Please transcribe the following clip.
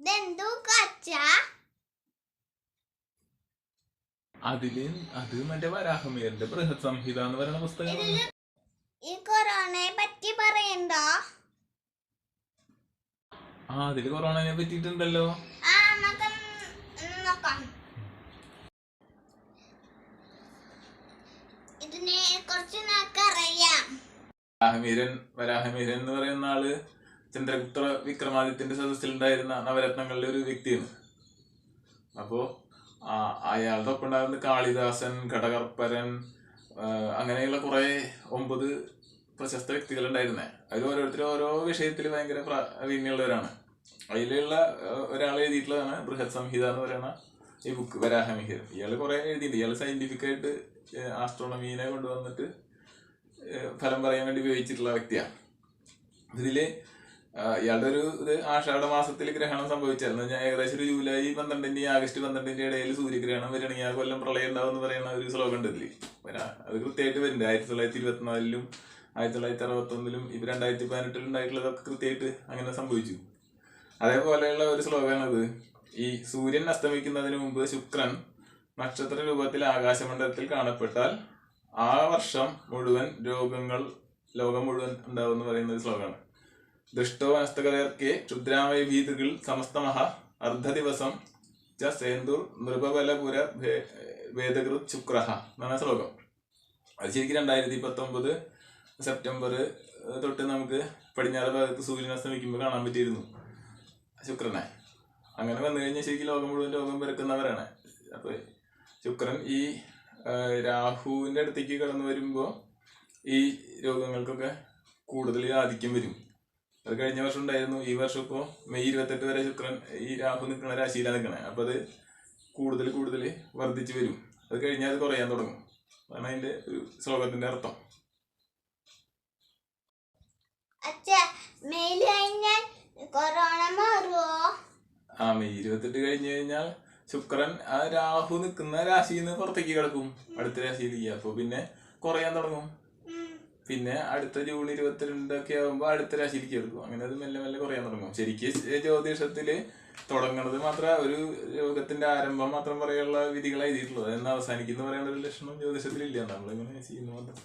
ഇതെന്തു കച്ച അതിൽ അത് മറ്റേ വരാഹമീറിന്റെ ബൃഹത് സംഹിത എന്ന് പറയുന്ന പുസ്തകം ഈ കൊറോണയെ പറ്റി പറയണ്ടോ? ആ അതിൽ കൊറോണനെ പറ്റിട്ടുണ്ടല്ലോ നമുക്ക് ഇതിനെ കുറിച്ച് നമുക്കറിയാം വരാഹമീരൻ വരാഹമീരൻ എന്ന് പറയുന്ന ആൾ ചന്ദ്രഗുപ്ത വിക്രമാദിത്യന്റെ സദസ്സിലുണ്ടായിരുന്ന നവരത്നങ്ങളിലെ ഒരു വ്യക്തിയാണ്. അപ്പോ അയാളുടെ ഒപ്പം ഉണ്ടായിരുന്ന കാളിദാസൻ ഘടകർപ്പരൻ അങ്ങനെയുള്ള കുറെ ഒമ്പത് പ്രശസ്ത വ്യക്തികൾ ഉണ്ടായിരുന്നെ അതിൽ ഓരോരുത്തരും ഓരോ വിഷയത്തിൽ ഭയങ്കര പ്രാവീണ്യമുള്ളവരാണ് അതിലുള്ള ഒരാൾ എഴുതിയിട്ടുള്ളതാണ് ബൃഹത് സംഹിത എന്ന് പറയുന്ന ഈ ബുക്ക് വരാഹമിഹിർ ഇയാൾ കുറെ എഴുതിയിട്ടുണ്ട്. ഇയാൾ സയന്റിഫിക് ആയിട്ട് ആസ്ട്രോണമീനെ കൊണ്ടുവന്നിട്ട് ഫലം പറയാൻ വേണ്ടി ഉപയോഗിച്ചിട്ടുള്ള വ്യക്തിയാണ്. ഇതിൽ ഇയാളുടെ ഒരു ഇത് ആഷാഢ മാസത്തിൽ ഗ്രഹണം സംഭവിച്ചായിരുന്നു. ഞാൻ ഏകദേശം ഒരു ജൂലൈ പന്ത്രണ്ടിന്റെ ആഗസ്റ്റ് പന്ത്രണ്ടിന്റെ ഇടയിൽ സൂര്യഗ്രഹണം വരികയാണെങ്കിൽ ആ കൊല്ലം പ്രളയം ഉണ്ടാവും എന്ന് പറയുന്ന ഒരു ശ്ലോകം ഉണ്ട് ഇതിൽ അത് കൃത്യമായിട്ട് വരുന്നുണ്ട്. ആയിരത്തി തൊള്ളായിരത്തി ഇരുപത്തിനാലിലും ആയിരത്തി തൊള്ളായിരത്തി അറുപത്തൊന്നിലും ഇപ്പൊ രണ്ടായിരത്തി പതിനെട്ടിലും ഉണ്ടായിട്ടുള്ളതൊക്കെ കൃത്യമായിട്ട് അങ്ങനെ സംഭവിച്ചു. അതേപോലെയുള്ള ഒരു ശ്ലോകമാണത്. ഈ സൂര്യൻ അസ്തമിക്കുന്നതിന് മുമ്പ് ശുക്രൻ നക്ഷത്ര രൂപത്തിൽ ആകാശമണ്ഡലത്തിൽ കാണപ്പെട്ടാൽ ആ വർഷം മുഴുവൻ രോഗങ്ങൾ ലോകം മുഴുവൻ ഉണ്ടാവും എന്ന് പറയുന്ന ഒരു ശ്ലോകമാണ്. ദുഷ്ടോ വനസ്തകർക്കെ ക്ഷുദ്രാമയ ഭീതികൾ സമസ്തമഹ അർദ്ധ ദിവസം ച സേന്ദുർ നൃപബലപുര വേദകൃത് ശുക്രഹ എന്നാണ് ശ്ലോകം. അത് ശരിക്കും രണ്ടായിരത്തി പത്തൊമ്പത് സെപ്റ്റംബർ തൊട്ട് നമുക്ക് പടിഞ്ഞാറ് ഭാഗത്ത് സൂര്യൻ കാണാൻ പറ്റിയിരുന്നു ശുക്രനെ. അങ്ങനെ വന്നു കഴിഞ്ഞാൽ ശരിക്കും ലോകം മുഴുവൻ ലോകം പിറക്കുന്നവരാണ്. അപ്പോൾ ശുക്രൻ ഈ രാഹുവിന്റെ അടുത്തേക്ക് കടന്നു വരുമ്പോൾ ഈ രോഗങ്ങൾക്കൊക്കെ കൂടുതൽ ആധിക്യം വരും. അത് കഴിഞ്ഞ വർഷം ഉണ്ടായിരുന്നു. ഈ വർഷം ഇപ്പോൾ മെയ് ഇരുപത്തെട്ട് വരെ ശുക്രൻ ഈ രാഹു നിൽക്കുന്ന രാശിയിലാണ് നിൽക്കണേ. അപ്പോൾ അത് കൂടുതൽ കൂടുതൽ വർദ്ധിച്ചു വരും. അത് കഴിഞ്ഞാൽ അത് കുറയാൻ തുടങ്ങും. അതാണ് അതിന്റെ ഒരു ശ്ലോകത്തിന്റെ അർത്ഥം. ആ മെയ് ഇരുപത്തെട്ട് കഴിഞ്ഞു കഴിഞ്ഞാൽ ശുക്രൻ ആ രാഹു നിൽക്കുന്ന രാശിയിൽ നിന്ന് പുറത്തേക്ക് കിടക്കും. അടുത്ത രാശിയിലേക്ക്. അപ്പോൾ പിന്നെ കുറയാൻ തുടങ്ങും. പിന്നെ അടുത്ത ജൂൺ ഇരുപത്തിരണ്ടൊക്കെ ആകുമ്പോൾ അടുത്ത രാശിയിലേക്ക് എടുക്കും അങ്ങനെ അത് മെല്ലെ മെല്ലെ കുറയാൻ തുടങ്ങും. ശരിക്കും ജ്യോതിഷത്തിൽ തുടങ്ങണത് മാത്രം ഒരു രോഗത്തിന്റെ ആരംഭം മാത്രം പറയാനുള്ള വിധികളായി ചെയ്തിട്ടുള്ളൂ അതെന്ന് അവസാനിക്കുന്ന പറയാനുള്ള ഒരു ലക്ഷണം ജ്യോതിഷത്തിലില്ല. നമ്മളിങ്ങനെ ചെയ്യുന്നു മാത്രം.